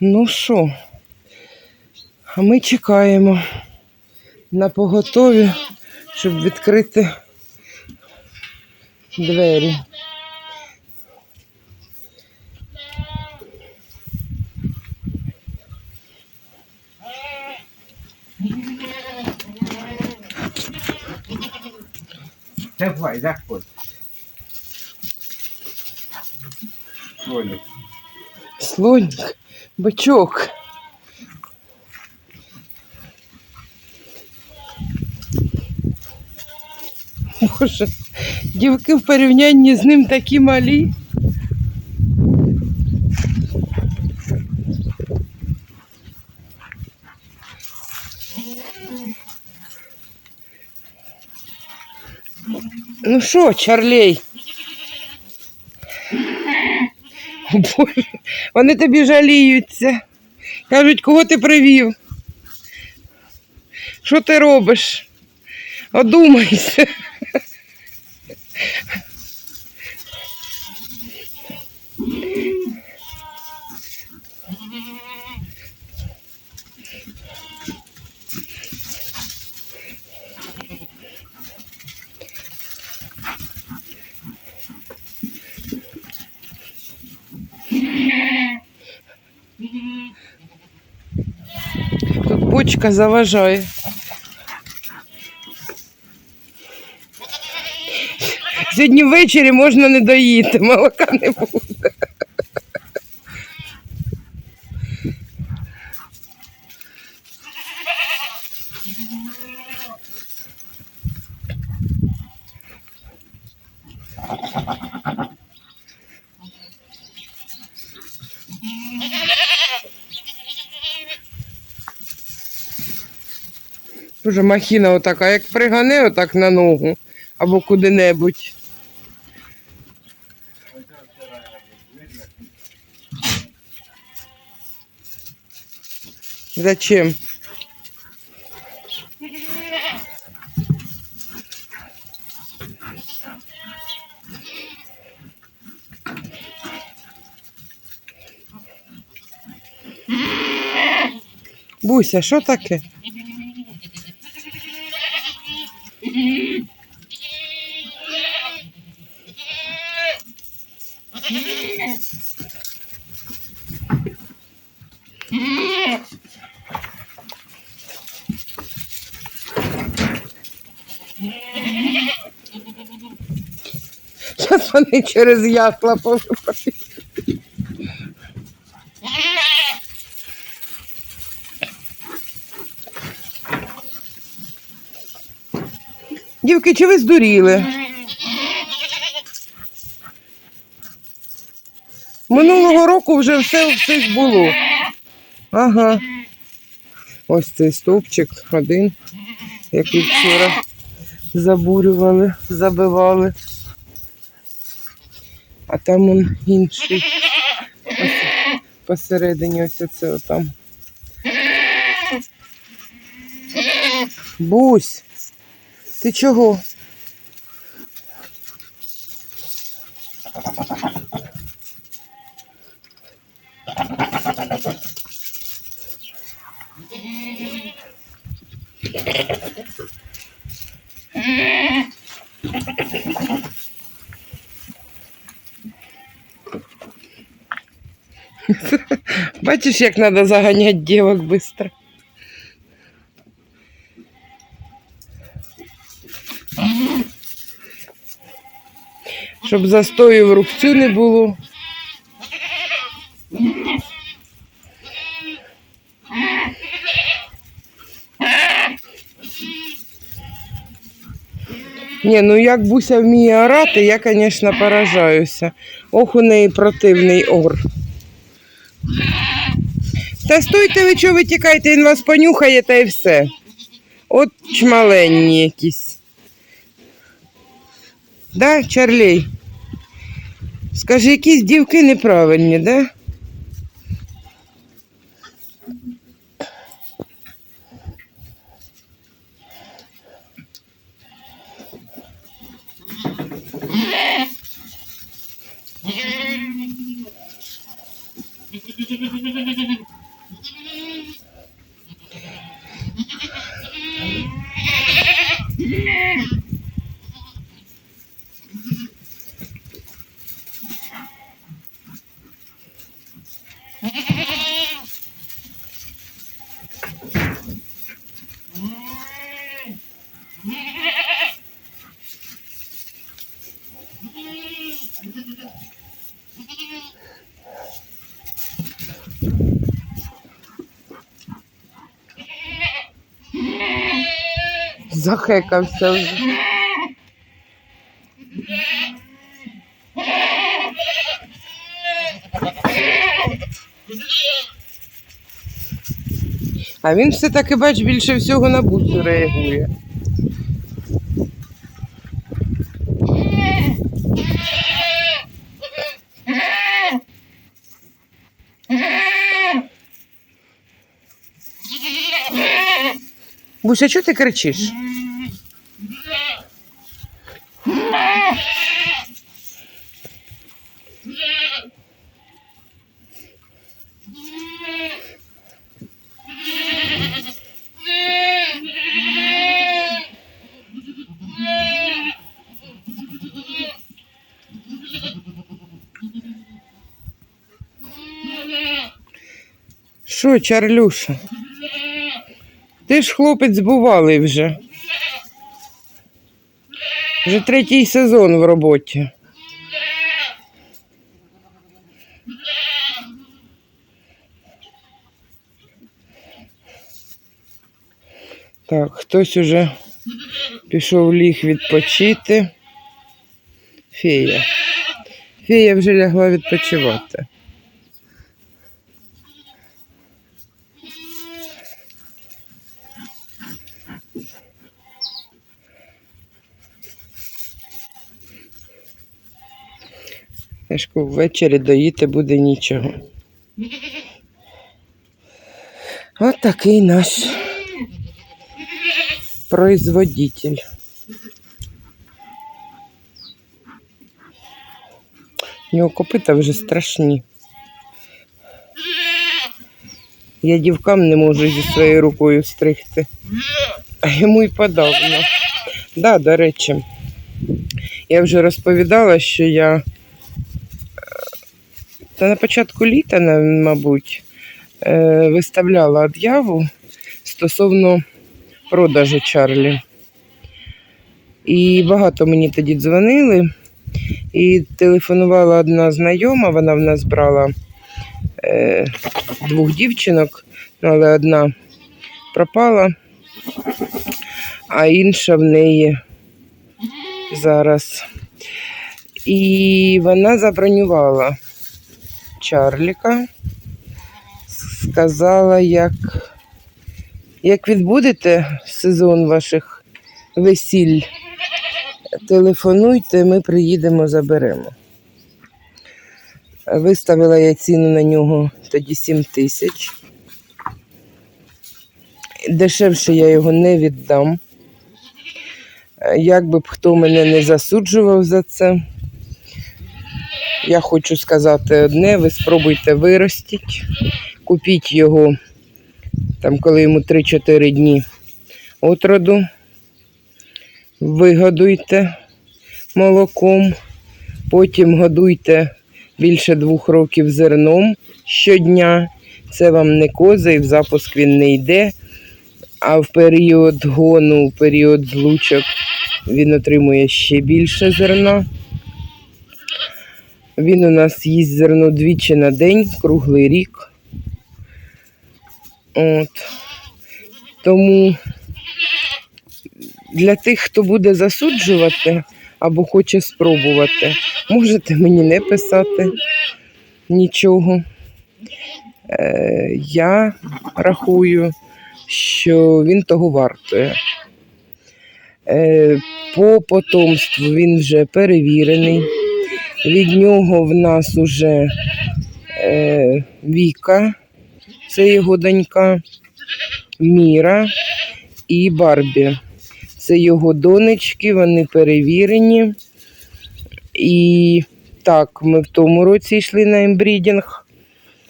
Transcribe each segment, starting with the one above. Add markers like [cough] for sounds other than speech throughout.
Ну що, а ми чекаємо на поготові, щоб відкрити двері. Давай, заходь. Оля. Слоник, бычок. Боже, дівки в порівнянні з ним такі малі. Ну що, Чарлей? Вони тобі жаліються. Кажуть, кого ти привів? Що ти робиш? Одумайся. Бочка заважає. Сьогодні ввечері можна не доїти, молока не буде. Дуже махіна отака, як пригане отак на ногу або куди-небудь. Зачем? Буся, що таке? Зараз [laughs] вони через ясла повипають. Дівки, чи ви здуріли? Минулого року вже все всіх було. Ага. Ось цей стовпчик один, який вчора забурювали, забивали. А там он інший. Ось [laughs] посередині ось оце отам. Бусь, ти чого? [laughs] Бачиш, як треба заганяти дівок швидко. Щоб застою в рубцю не було. Ні, ну як Буся вміє орати, я, звісно, поражаюся. Ох, у неї противний ор. Та стойте ви чого ви тікаєте, він вас понюхає та й все. От чмаленні якісь. Да, Чарлій? Скажи, якісь дівки неправильні, да? Hehehehe [laughs] Захекався вже. А він все-таки, бач, більше всього на буцу реагує. Буся, чого ти кричиш? Що, Чарлюша? Ти ж хлопець бувалий вже. Вже третій сезон в роботі. Так, хтось уже пішов ліг відпочити. Фея. Фея вже лягла відпочивати. Кажу, ввечері доїти буде нічого. От такий наш производитель. У нього копита вже страшні. Я дівкам не можу зі своєю рукою стригти. А йому й подавно. Да, до речі, я вже розповідала, що я та на початку літа, мабуть, е, виставляла об'яву стосовно продажу Чарлі. І багато мені тоді дзвонили. І телефонувала одна знайома, вона в нас брала е, двох дівчинок, ну, але одна пропала, а інша в неї зараз. І вона забронювала Чарліка, сказала, як, як відбудете сезон ваших весіль, телефонуйте, ми приїдемо, заберемо. Виставила я ціну на нього тоді 7 тисяч. Дешевше я його не віддам. Як би хто мене не засуджував за це, я хочу сказати одне: ви спробуйте виростіть, купіть його, там, коли йому 3-4 дні от роду, вигодуйте молоком, потім годуйте більше двох років зерном щодня. Це вам не коза і в запуск він не йде. А в період гону, в період злучок він отримує ще більше зерна. Він у нас їсть зерно двічі на день, круглий рік. От. Тому для тих, хто буде засуджувати або хоче спробувати, можете мені не писати нічого. Е, я рахую, що він того вартує. Е, по потомству він вже перевірений. Від нього в нас уже е, Віка, це його донька, Міра і Барбі. Це його донечки, вони перевірені. І так, ми в тому році йшли на ембрідінг.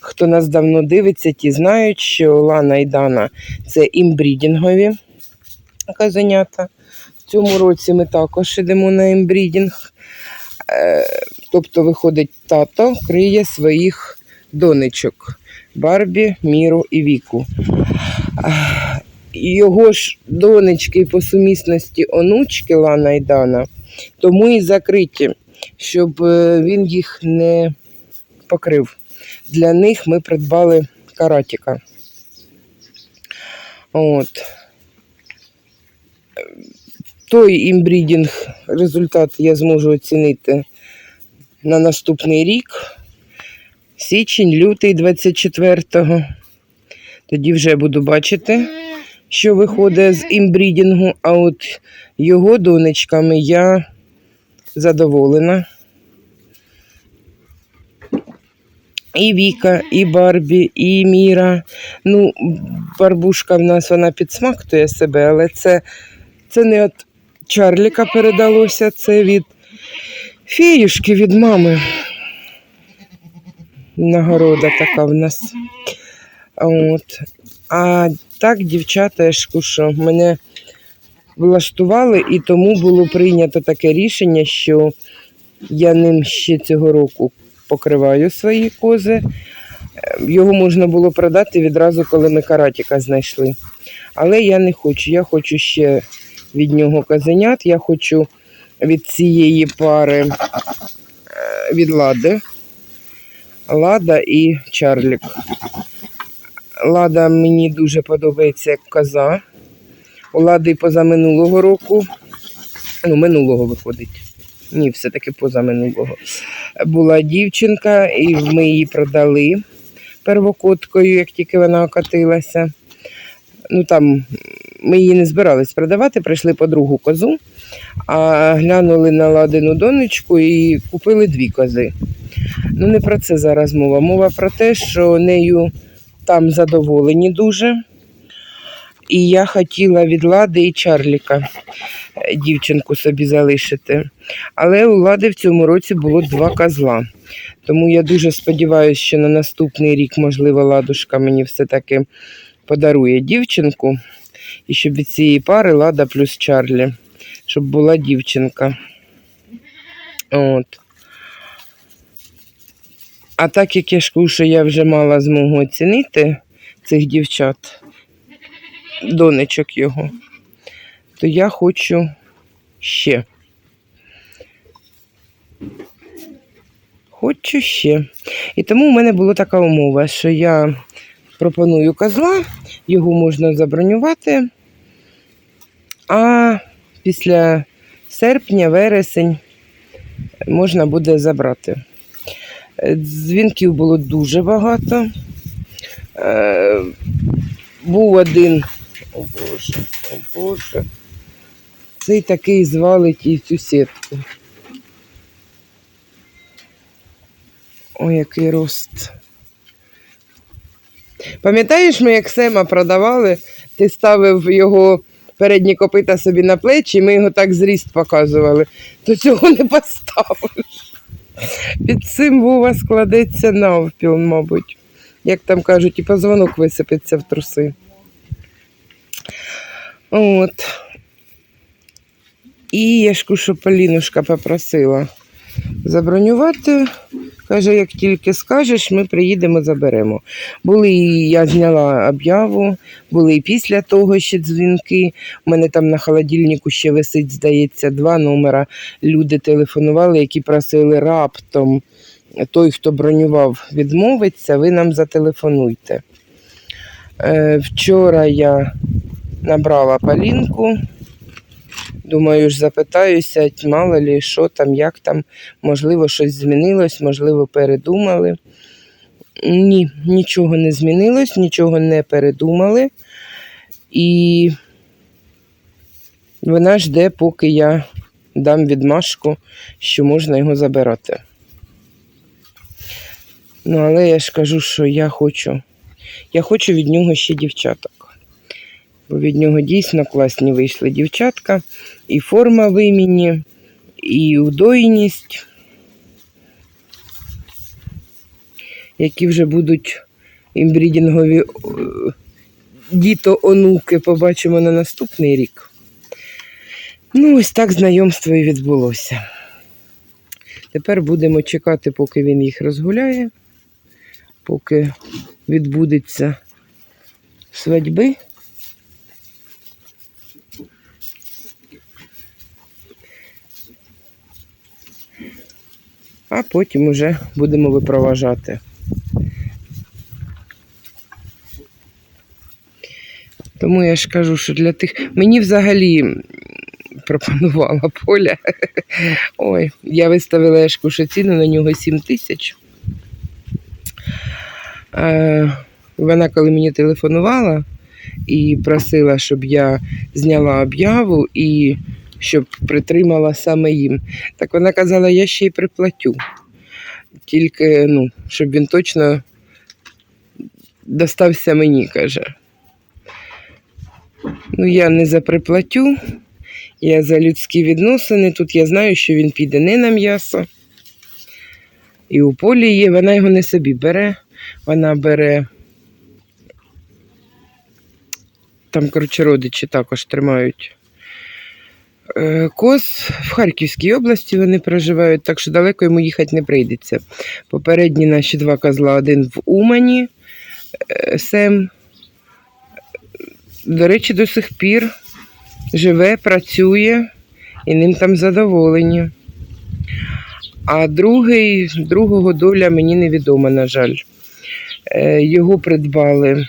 хто нас давно дивиться, ті знають, що Лана і Дана це імбрідінгові козенята. В цьому році ми також йдемо на імбрідінг. Тобто, виходить, тато криє своїх донечок Барбі, Міру і Віку. Його ж донечки по сумісності онучки Лана і Дана, тому і закриті, щоб е, він їх не покрив. Для них ми придбали каратіка. От. Той імбрідінг результат я зможу оцінити на наступний рік. Січень, лютий 24-го. Тоді вже буду бачити, що виходить з імбрідінгу, а от його донечками я задоволена. І Віка, і Барбі, і Міра. Ну, барбушка в нас вона підсмактує себе, але це, це не від Чарліка передалося, це від фіюшки, від мами. Нагорода така в нас. От. А так, дівчата, кажу, мене влаштували, і тому було прийнято таке рішення, що я ним ще цього року покриваю свої кози. Е, Його можна було продати відразу, коли ми каратіка знайшли. Але я не хочу. Я хочу ще від нього козенят. Я хочу від цієї пари е, від лади. Лада і Чарлік. Лада мені дуже подобається як коза. У лади позаминулого року. Ну, минулого виходить. Ні, все-таки позаминулого. Була дівчинка, і ми її продали первокоткою, як тільки вона окатилася. Ну там ми її не збирались продавати, прийшли по другу козу, а глянули на ладину донечку і купили дві кози. Ну, не про це зараз мова. Мова про те, що нею там задоволені дуже. І я хотіла від Лади і Чарліка е, дівчинку собі залишити. Але у Лади в цьому році було два козла. Тому я дуже сподіваюся, що на наступний рік, можливо, ладушка мені все-таки подарує дівчинку. І щоб від цієї пари Лада плюс Чарлі, щоб була дівчинка. От. А так як я ж що я вже мала змогу оцінити цих дівчат, донечок його, то я хочу ще. Хочу ще. І тому у мене була така умова, що я пропоную козла, його можна забронювати, а після серпня, вересень можна буде забрати. Е, Дзвінків було дуже багато. Е, Був один, о Боже, о Боже. Цей такий звалить і цю сітку. Ой, який рост. Пам'ятаєш, ми як Сема продавали, ти ставив його передні копита собі на плечі, і ми його так зріст показували, то цього не поставиш. Під цим Вова складеться навпіл, мабуть. Як там кажуть, і позвонок висипеться в труси. От. І я ж що Полінушка попросила забронювати. Каже, як тільки скажеш, ми приїдемо, заберемо. Були, я зняла об'яву, були і після того ще дзвінки. У мене там на холодильнику ще висить, здається, два номера. Люди телефонували, які просили раптом. Той, хто бронював, відмовиться, ви нам зателефонуйте. Е, вчора я набрала Полінку. Думаю, ж запитаюся, мало ли, що там, як там, можливо, щось змінилось, можливо, передумали. Ні, нічого не змінилось, нічого не передумали. І вона жде, поки я дам відмашку, що можна його забирати. Ну, але я ж кажу, що я хочу. Я хочу від нього ще дівчаток. Бо від нього дійсно класні вийшли дівчатка. І форма виміні, і удойність. які вже будуть імбрідінгові е, діто-онуки, побачимо на наступний рік. Ну, ось так знайомство і відбулося. Тепер будемо чекати, поки він їх розгуляє, поки відбудеться свадьби. А потім уже будемо випроважати. Тому я ж кажу, що для тих. Мені взагалі пропонувала Поля. [laughs] Ой, я виставила я ж кушу ціну на нього 7 тисяч. Е, Вона, коли мені телефонувала і просила, щоб я зняла об'яву і щоб притримала саме їм. Так вона казала, я ще й приплатю. Тільки, ну, щоб він точно достався мені, каже. Ну, я не за приплатю, я за людські відносини. Тут я знаю, що він піде не на м'ясо. І у полі є, вона його не собі бере, вона бере. Там, коротше, родичі також тримають коз в Харківській області вони проживають, так що далеко йому їхати не прийдеться. Попередні наші два козла, один в Умані, е, Сем. До речі, до сих пір живе, працює і ним там задоволені. А другий, другого доля мені невідома, на жаль. Е, Його придбали.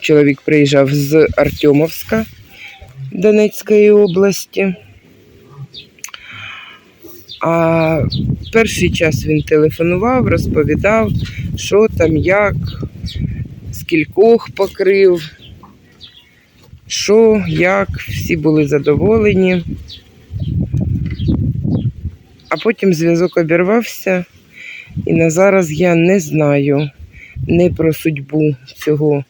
Чоловік приїжджав з Артемовська Донецької області. А перший час він телефонував, розповідав, що там, як, скількох покрив, що, як, всі були задоволені. А потім зв'язок обірвався, і на зараз я не знаю не про судьбу цього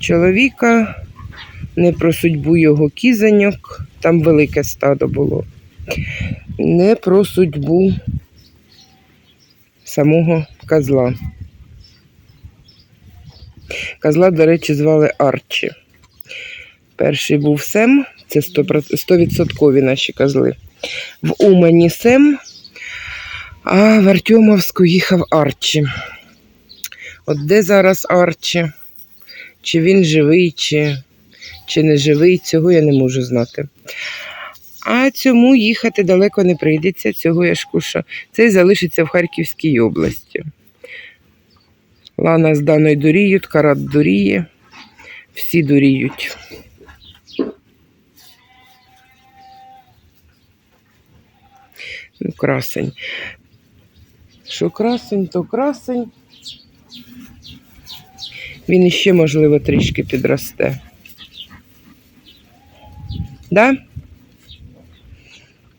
чоловіка, не про судьбу його кізаньок, там велике стадо було, не про судьбу самого козла. Козла, до речі, звали Арчі. Перший був Сем, це 100% наші козли. В Умані Сем, а в Артемовську їхав Арчі. От де зараз Арчі? Чи він живий, чи, чи не живий, цього я не можу знати. А цьому їхати далеко не прийдеться, цього я ж куша. Цей залишиться в Харківській області. Лана з Даною дуріють, карат дуріє, всі дуріють. Ну, красень. Що красень, то красень. Він іще, можливо, трішки підросте. Да?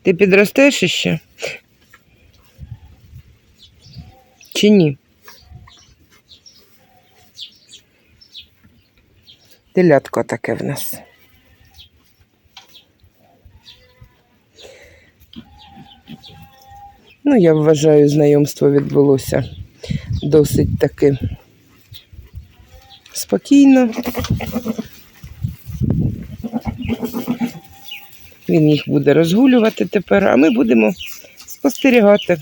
Ти підростеш іще? Чи ні? Телятко таке в нас. Ну, я вважаю, знайомство відбулося досить таки спокійно. Він їх буде розгулювати тепер, а ми будемо спостерігати.